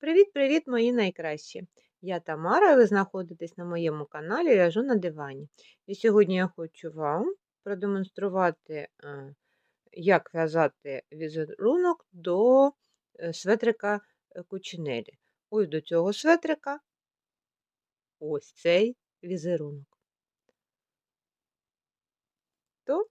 Привіт-привіт, мої найкращі! Я Тамара, і ви знаходитесь на моєму каналі В'яжу на дивані. І сьогодні я хочу вам продемонструвати, е, як в'язати візерунок до е, светрика е, кучинелі. Ось до цього светрика ось цей візерунок. То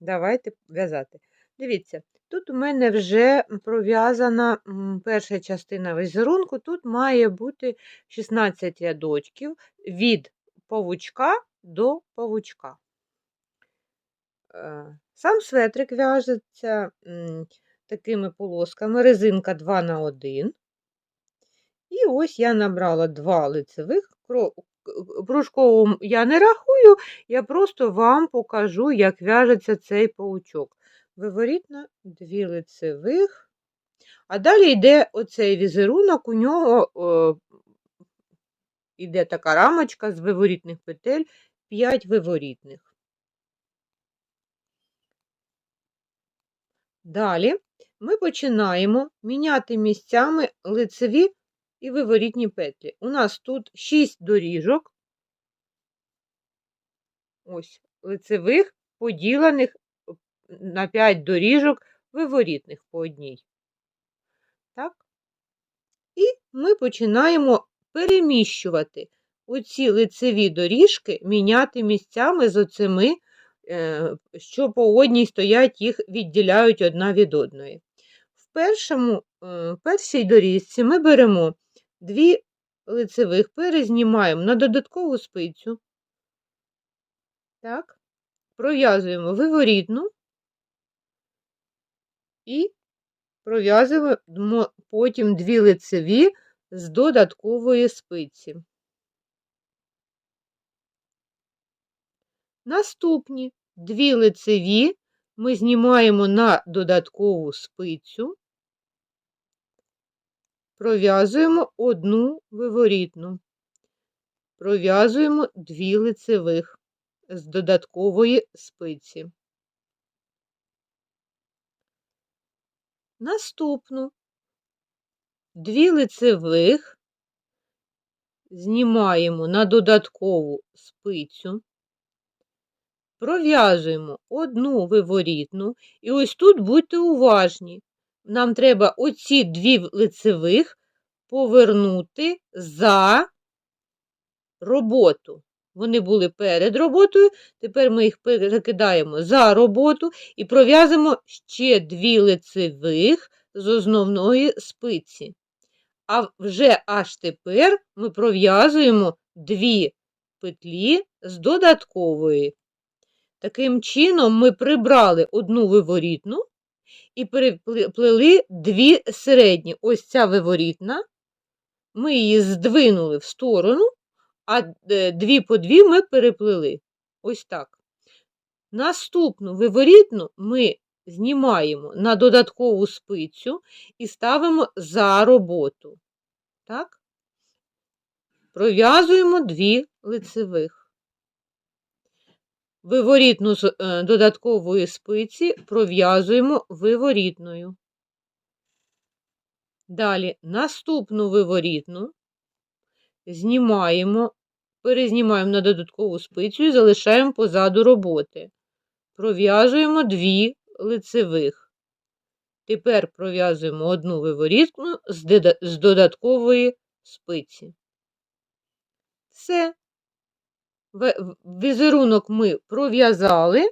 давайте в'язати. Дивіться, тут у мене вже пров'язана перша частина візерунку. Тут має бути 16 рядочків від павучка до павучка. Е, сам светрик в'яжеться такими полосками, резинка 2 на 1. І ось я набрала два лицевих. Пружкову я не рахую, я просто вам покажу, як в'яжеться цей паучок виворітно дві лицевих. А далі йде оцей візерунок, у нього о, йде така рамочка з виворітних петель, 5 виворітних. Далі ми починаємо міняти місцями лицеві і виворітні петлі. У нас тут 6 доріжок, ось лицевих, поділених на 5 доріжок виворітних по одній. Так? І ми починаємо переміщувати оці лицеві доріжки, міняти місцями з оцими, е, що по одній стоять, їх відділяють одна від одної. В першому, е, першій доріжці ми беремо дві лицевих, перезнімаємо на додаткову спицю, так, пров'язуємо виворітну і пров'язуємо потім дві лицеві з додаткової спиці. Наступні дві лицеві ми знімаємо на додаткову спицю, пров'язуємо одну виворітну, пров'язуємо дві лицевих з додаткової спиці. Наступну дві лицевих знімаємо на додаткову спицю, пров'язуємо одну виворітну, і ось тут будьте уважні. Нам треба оці дві лицевих повернути за роботу. Вони були перед роботою, тепер ми їх перекидаємо за роботу і пров'язуємо ще дві лицевих з основної спиці. А вже аж тепер ми пров'язуємо дві петлі з додаткової. Таким чином, ми прибрали одну виворітну і переплели дві середні. Ось ця виворітна, ми її здвинули в сторону а е, дві по дві ми переплели. Ось так. Наступну виворітну ми знімаємо на додаткову спицю і ставимо за роботу. Так? Пров'язуємо дві лицевих. Виворітну з е, додаткової спиці пров'язуємо виворітною. Далі наступну виворітну знімаємо, перезнімаємо на додаткову спицю і залишаємо позаду роботи. Пров'язуємо дві лицевих. Тепер пров'язуємо одну виворітну з додаткової спиці. Все. Візерунок ми пров'язали.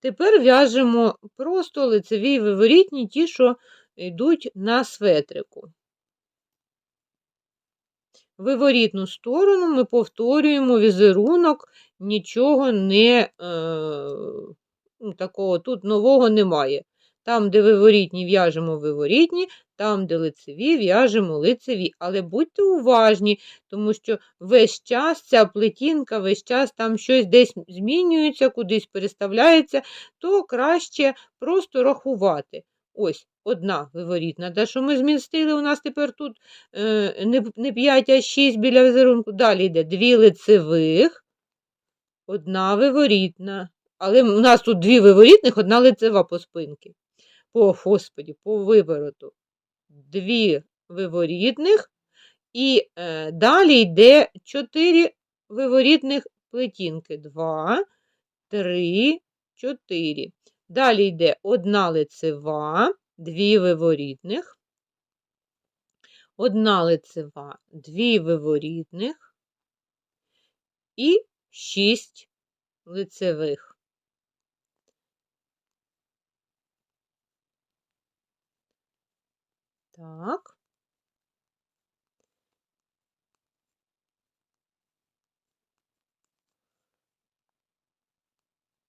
Тепер в'яжемо просто лицеві виворітні, ті, що йдуть на светрику виворітну сторону ми повторюємо візерунок, нічого не е, ну, такого тут нового немає. Там, де виворітні, в'яжемо виворітні, там, де лицеві, в'яжемо лицеві. Але будьте уважні, тому що весь час ця плетінка, весь час там щось десь змінюється, кудись переставляється, то краще просто рахувати. Ось одна виворітна. Те, що ми змістили, у нас тепер тут е, не 5, а 6 біля візерунку. Далі йде дві лицевих, одна виворітна. Але у нас тут дві виворітних, одна лицева по спинки. По господі, по вивороту. Дві виворітних, і е, далі йде 4 виворітних плетінки. 2, 3, 4. Далі йде одна лицева, дві виворітних, одна лицева, дві виворітних і 6 лицевих. Так.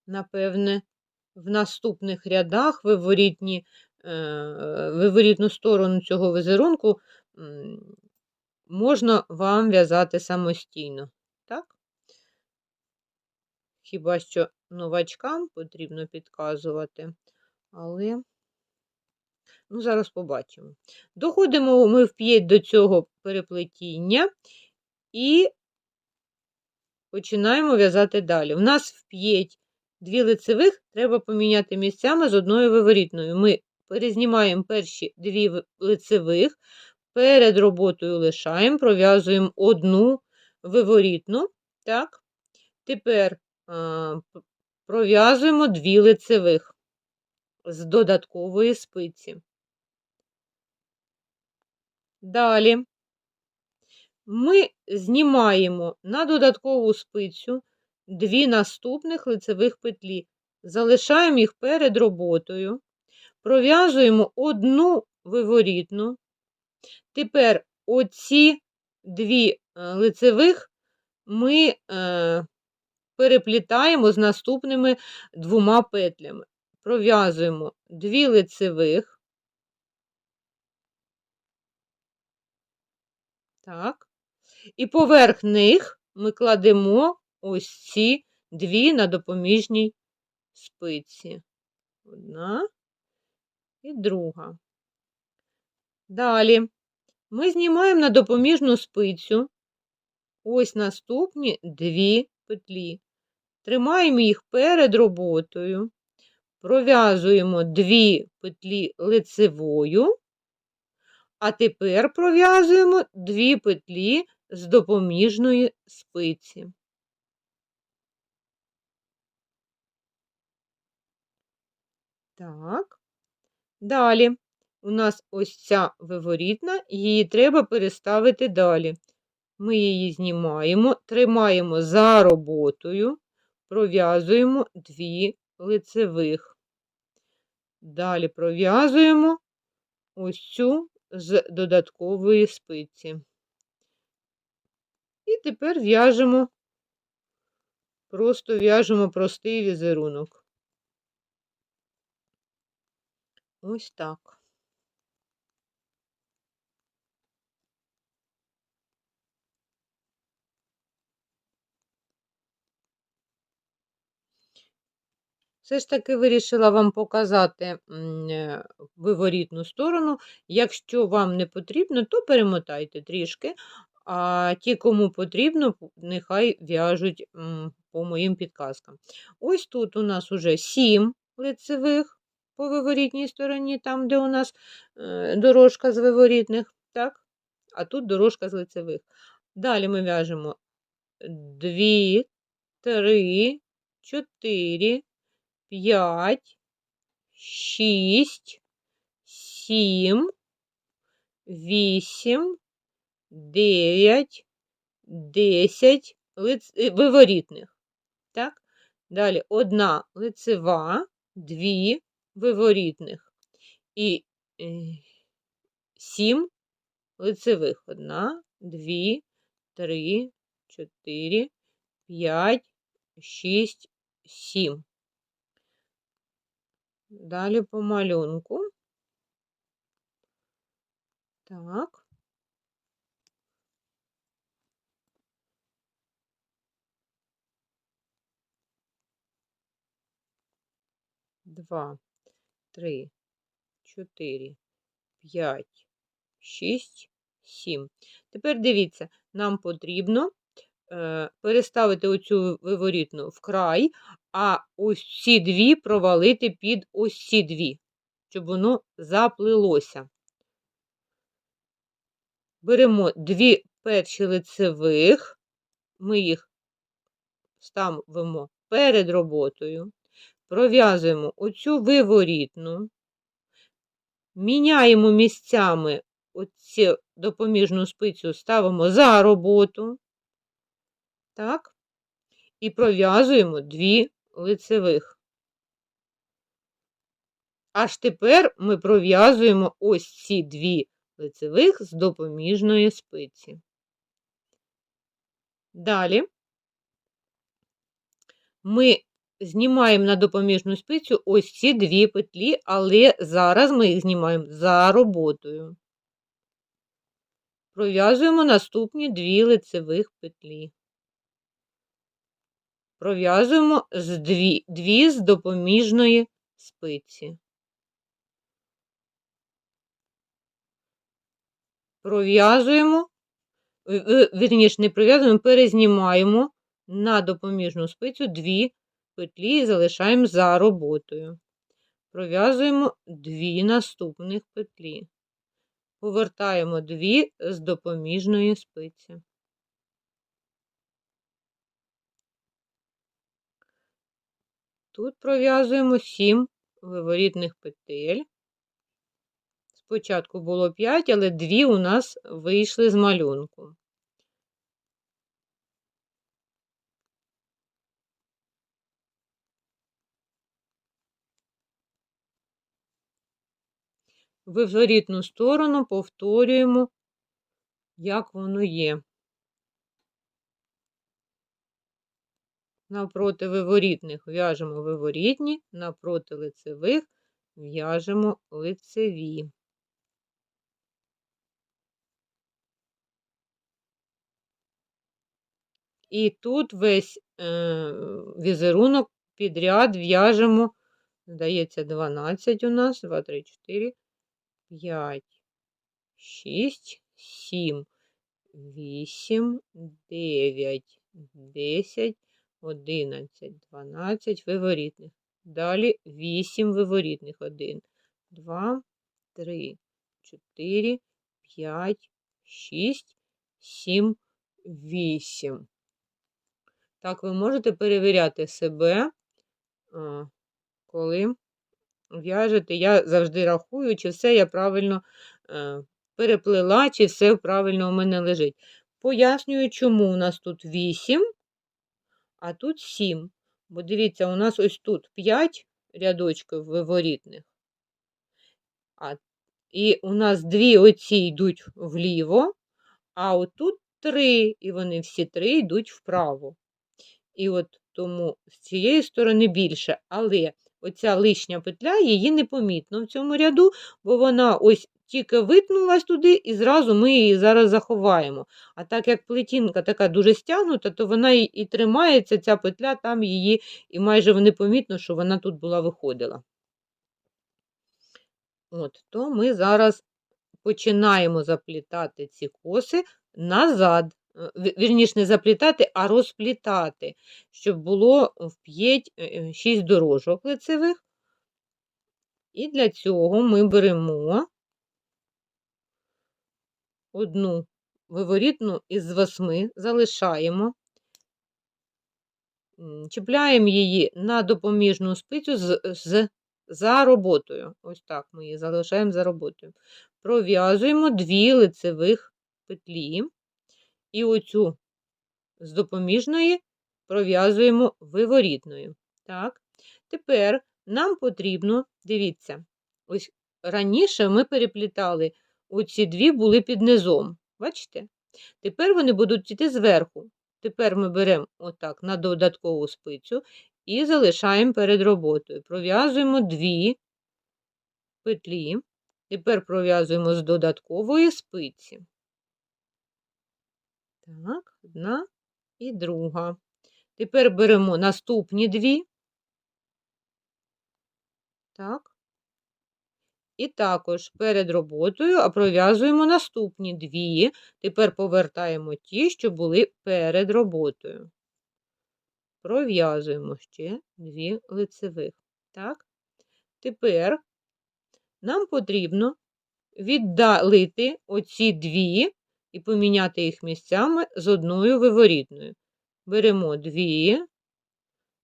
Напевне, в наступних рядах виворітні, виворітну сторону цього візерунку можна вам в'язати самостійно. Так? Хіба що новачкам потрібно підказувати, але ну, зараз побачимо. Доходимо ми вп'ять до цього переплетіння і починаємо в'язати далі. У нас вп'ять дві лицевих, треба поміняти місцями з одною виворітною. Ми перезнімаємо перші дві лицевих, перед роботою лишаємо, пров'язуємо одну виворітну. Так? Тепер пров'язуємо дві лицевих з додаткової спиці. Далі ми знімаємо на додаткову спицю дві наступних лицевих петлі, залишаємо їх перед роботою, пров'язуємо одну виворітну. Тепер оці дві е, лицевих ми е, переплітаємо з наступними двома петлями. Пров'язуємо дві лицевих. Так. І поверх них ми кладемо ось ці дві на допоміжній спиці. Одна і друга. Далі ми знімаємо на допоміжну спицю ось наступні дві петлі. Тримаємо їх перед роботою, пров'язуємо дві петлі лицевою, а тепер пров'язуємо дві петлі з допоміжної спиці. Так. Далі у нас ось ця виворітна, її треба переставити далі. Ми її знімаємо, тримаємо за роботою, пров'язуємо дві лицевих. Далі пров'язуємо ось цю з додаткової спиці. І тепер в'яжемо, просто в'яжемо простий візерунок. Ось так. Все ж таки вирішила вам показати е, виворітну сторону. Якщо вам не потрібно, то перемотайте трішки, а ті, кому потрібно, нехай в'яжуть по моїм підказкам. Ось тут у нас уже 7 лицевих по виворітній стороні, там, де у нас е, дорожка з виворітних, так? а тут дорожка з лицевих. Далі ми в'яжемо 2, 3, 4, 5, 6, 7, 8, 9, 10 лиц... е, виворітних. Так? Далі одна лицева, дві виворітних і е, сім лицевих. Одна, дві, три, чотири, п'ять, шість, сім. Далі по малюнку. Так. Два, три, чотири, п'ять, шість, сім. Тепер дивіться, нам потрібно е, переставити оцю виворітну в край, а ось ці дві провалити під ось ці дві, щоб воно заплилося. беремо дві перші лицевих, ми їх ставимо перед роботою, пров'язуємо оцю виворітну, міняємо місцями оцю допоміжну спицю, ставимо за роботу, так, і пров'язуємо дві лицевих. Аж тепер ми пров'язуємо ось ці дві лицевих з допоміжної спиці. Далі ми знімаємо на допоміжну спицю ось ці дві петлі, але зараз ми їх знімаємо за роботою. Пров'язуємо наступні дві лицевих петлі. Пров'язуємо з дві, дві з допоміжної спиці. Пров'язуємо, вірніше, не пров'язуємо, перезнімаємо на допоміжну спицю дві петлі і залишаємо за роботою. Пров'язуємо дві наступних петлі. Повертаємо дві з допоміжної спиці. Тут пров'язуємо 7 виворітних петель. Спочатку було 5, але 2 у нас вийшли з малюнку. Виворітну сторону повторюємо, як воно є. Навпроти виворітних в'яжемо виворітні, навпроти лицевих в'яжемо лицеві. І тут весь е, візерунок підряд в'яжемо, здається, 12 у нас, 2, 3, 4, 5, 6, 7, 8, 9, 10, 11, 12 виворітних. Далі 8 виворітних. 1, 2, 3, 4, 5, 6, 7, 8. Так, ви можете перевіряти себе, коли в'яжете. Я завжди рахую, чи все я правильно е, переплела, чи все правильно у мене лежить. Пояснюю, чому у нас тут 8, а тут 7. Бо дивіться, у нас ось тут 5 рядочків виворітних. А, І у нас дві оці йдуть вліво, а отут три, і вони всі три йдуть вправо. І от тому з цієї сторони більше. Але оця лишня петля, її непомітно в цьому ряду, бо вона ось тільки витнулась туди, і зразу ми її зараз заховаємо. А так як плетінка така дуже стягнута, то вона і, тримається, ця петля, там її і майже непомітно, що вона тут була виходила. От, То ми зараз починаємо заплітати ці коси назад. Е, вірніше, не заплітати, а розплітати, щоб було в 5-6 дорожок лицевих. І для цього ми беремо одну виворітну із восьми, залишаємо, чіпляємо її на допоміжну спицю з, з, за роботою. Ось так ми її залишаємо за роботою. Пров'язуємо дві лицевих петлі. І оцю з допоміжної пров'язуємо виворітною. Так. Тепер нам потрібно, дивіться, ось раніше ми переплітали оці дві були під низом. Бачите? Тепер вони будуть йти зверху. Тепер ми беремо отак на додаткову спицю і залишаємо перед роботою. Пров'язуємо дві петлі, тепер пров'язуємо з додаткової спиці. Так, одна і друга. Тепер беремо наступні дві. Так. І також перед роботою пров'язуємо наступні дві. Тепер повертаємо ті, що були перед роботою. Пров'язуємо ще дві лицевих. Так. Тепер нам потрібно віддалити оці дві і поміняти їх місцями з одною виворітною. Беремо дві,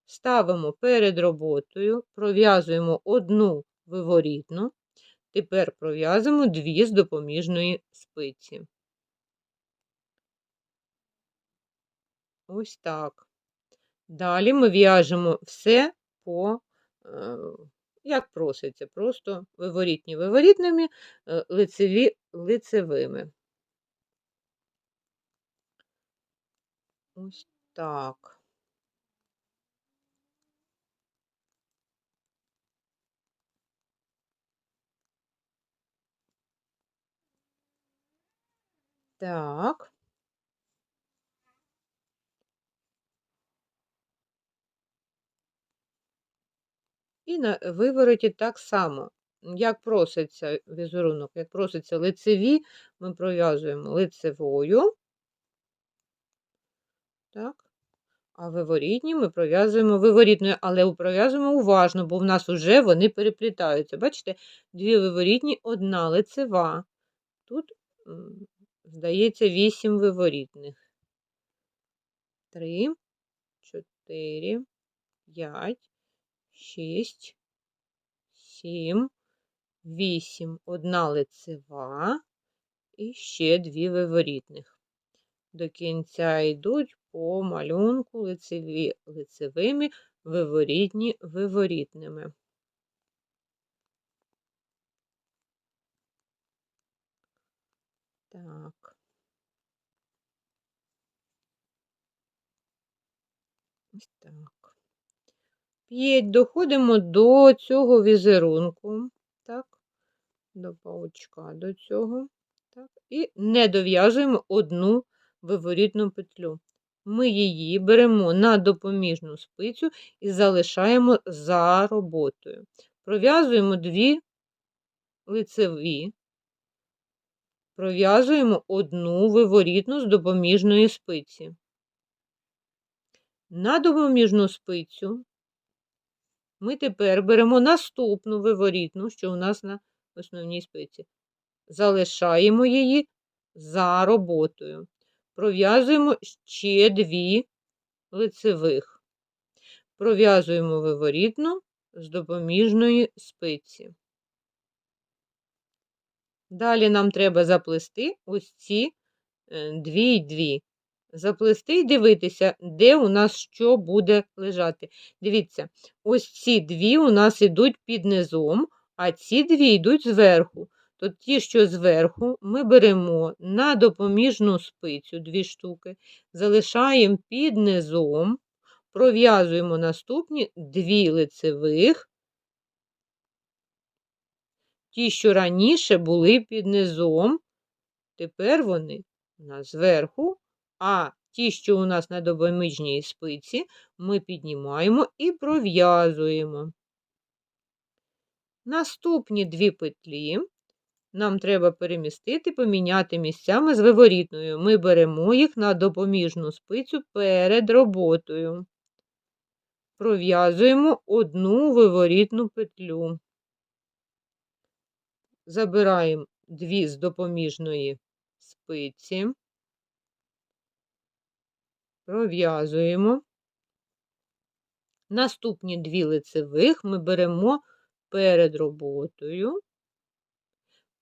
ставимо перед роботою, пров'язуємо одну виворітну, тепер пров'язуємо дві з допоміжної спиці. Ось так. Далі ми в'яжемо все по, е, як проситься, просто виворітні виворітними, е, лицеві лицевими. Ось так. Так. І на вивороті так само, як проситься візерунок, як проситься лицеві, ми пров'язуємо лицевою, так, а виворітні ми пров'язуємо виворітною, але пров'язуємо уважно, бо в нас вже вони переплітаються. Бачите, дві виворітні, одна лицева. Тут, здається, вісім виворітних. Три, чотири, п'ять шість, сім, вісім, одна лицева і ще дві виворітних. До кінця йдуть по малюнку лицеві лицевими, виворітні виворітними. Так. Так. 5 доходимо до цього візерунку, так, до паучка до цього, так, і не дов'язуємо одну виворітну петлю. Ми її беремо на допоміжну спицю і залишаємо за роботою. Пров'язуємо дві лицеві, пров'язуємо одну виворітну з допоміжної спиці. На допоміжну спицю ми тепер беремо наступну виворітну, що у нас на основній спиці. Залишаємо її за роботою. Пров'язуємо ще дві лицевих. Пров'язуємо виворітну з допоміжної спиці. Далі нам треба заплести ось ці е, дві й дві заплести і дивитися, де у нас що буде лежати. Дивіться, ось ці дві у нас йдуть під низом, а ці дві йдуть зверху. То ті, що зверху, ми беремо на допоміжну спицю дві штуки, залишаємо під низом, пров'язуємо наступні дві лицевих, ті, що раніше були під низом, тепер вони у нас зверху, а ті, що у нас на допоміжній спиці, ми піднімаємо і пров'язуємо. Наступні дві петлі нам треба перемістити, поміняти місцями з виворітною. Ми беремо їх на допоміжну спицю перед роботою. Пров'язуємо одну виворітну петлю. Забираємо дві з допоміжної спиці пров'язуємо. Наступні дві лицевих ми беремо перед роботою,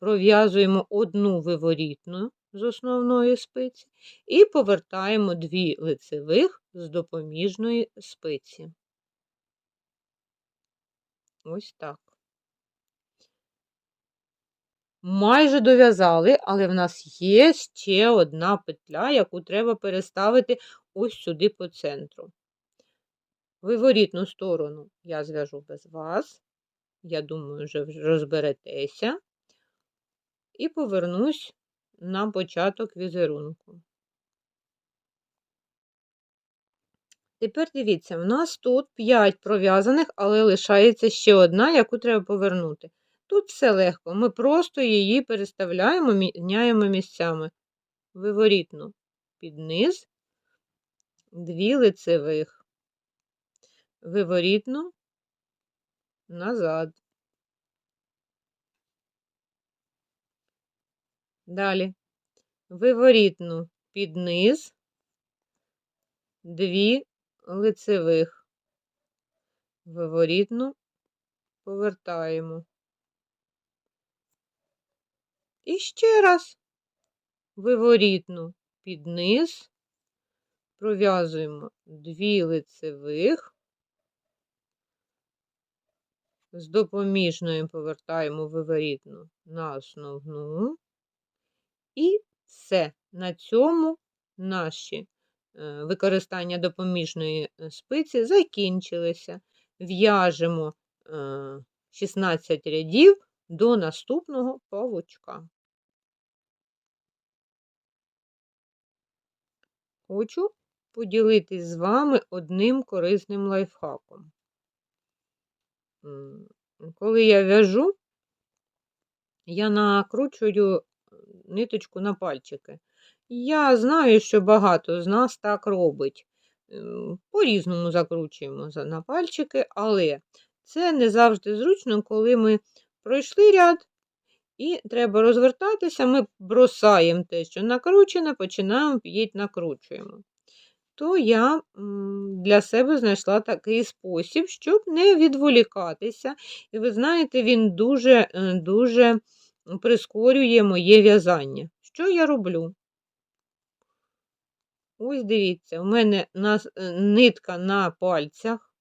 пров'язуємо одну виворітну з основної спиці і повертаємо дві лицевих з допоміжної спиці. Ось так. Майже дов'язали, але в нас є ще одна петля, яку треба переставити ось сюди по центру. Виворітну сторону я зв'яжу без вас. Я думаю, вже розберетеся. І повернусь на початок візерунку. Тепер дивіться, в нас тут 5 пров'язаних, але лишається ще одна, яку треба повернути. Тут все легко, ми просто її переставляємо, міняємо місцями. Виворітну під низ, дві лицевих, виворітну назад. Далі виворітну під низ, дві лицевих. Виворітну повертаємо. І ще раз виворітну під низ, пров'язуємо дві лицевих, з допоміжною повертаємо виворітну на основну. І все. На цьому наші е, використання допоміжної е, спиці закінчилися. В'яжемо е, 16 рядів до наступного павучка. Хочу поділитись з вами одним корисним лайфхаком. Коли я в'яжу, я накручую ниточку на пальчики. Я знаю, що багато з нас так робить. Ем, По-різному закручуємо на пальчики, але це не завжди зручно, коли ми пройшли ряд і треба розвертатися, ми бросаємо те, що накручене, починаємо п'ять накручуємо. То я для себе знайшла такий спосіб, щоб не відволікатися. І ви знаєте, він дуже, е, дуже прискорює моє в'язання. Що я роблю? Ось дивіться, у мене е, нитка на пальцях.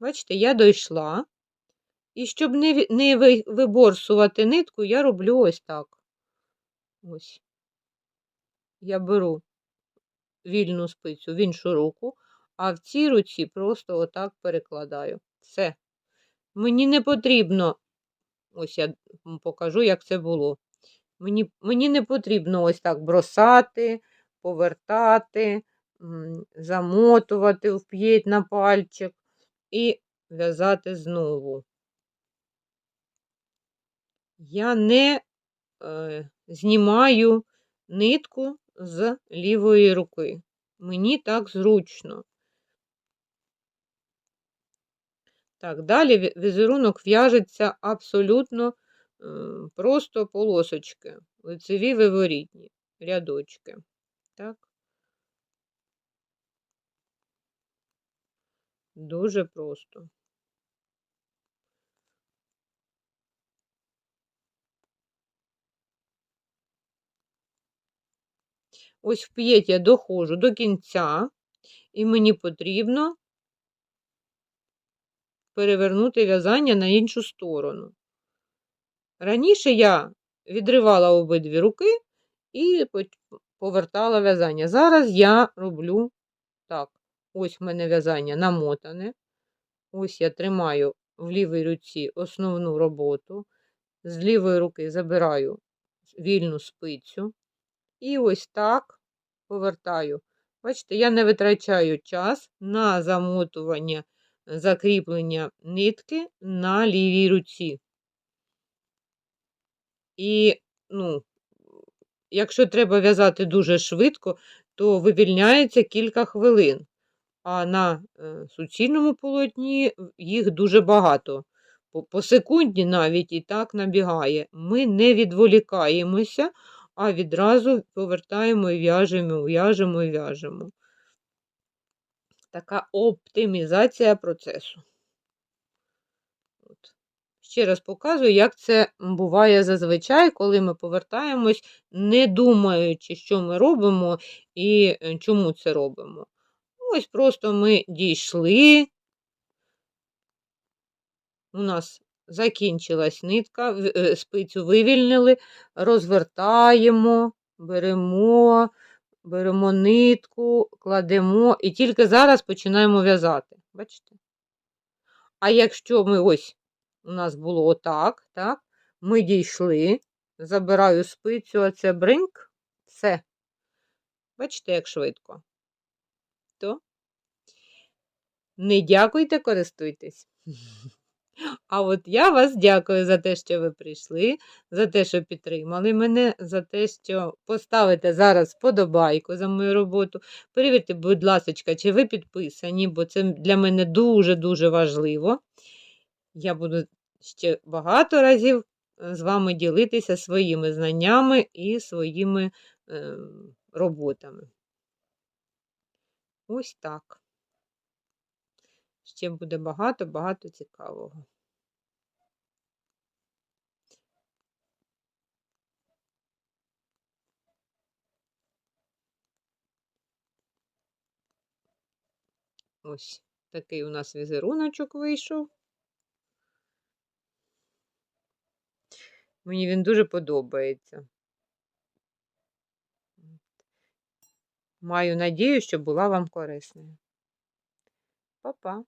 Бачите, я дійшла. І щоб не, не виборсувати нитку, я роблю ось так. Ось. Я беру вільну спицю в іншу руку, а в цій руці просто отак перекладаю. Все. Мені не потрібно, ось я покажу, як це було. Мені, мені не потрібно ось так бросати, повертати, замотувати вп'єть на пальчик і в'язати знову. Я не е, знімаю нитку з лівої руки. Мені так зручно. Так, далі ві- візерунок в'яжеться абсолютно е, просто полосочки, лицеві виворітні рядочки. Так. Дуже просто. Ось в п'єть я доходжу до кінця, і мені потрібно перевернути в'язання на іншу сторону. Раніше я відривала обидві руки і повертала в'язання. Зараз я роблю так. Ось в мене в'язання намотане. Ось я тримаю в лівій руці основну роботу. З лівої руки забираю вільну спицю. І ось так повертаю. Бачите, я не витрачаю час на замотування, закріплення нитки на лівій руці. І, ну, якщо треба в'язати дуже швидко, то вивільняється кілька хвилин. А на е, суцільному полотні їх дуже багато. По, секунді навіть і так набігає. Ми не відволікаємося, а відразу повертаємо і в'яжемо, в'яжемо і в'яжемо. Така оптимізація процесу. От. Ще раз показую, як це буває зазвичай, коли ми повертаємось, не думаючи, що ми робимо і е, чому це робимо. Ось просто ми дійшли. У нас закінчилась нитка, е, спицю вивільнили, розвертаємо, беремо, беремо нитку, кладемо і тільки зараз починаємо в'язати. Бачите? А якщо ми ось у нас було отак, так, ми дійшли, забираю спицю, а це бринк, все. Бачите, як швидко. То не дякуйте, користуйтесь. А от я вас дякую за те, що ви прийшли, за те, що підтримали мене, за те, що поставите зараз вподобайку за мою роботу. Перевірте, будь ласка, чи ви підписані, бо це для мене дуже-дуже важливо. Я буду ще багато разів е, з вами ділитися своїми знаннями і своїми е, роботами. Ось так. Ще буде багато-багато цікавого. Ось такий у нас візеруночок вийшов. Мені він дуже подобається. Маю надію, що була вам корисною. Па-па!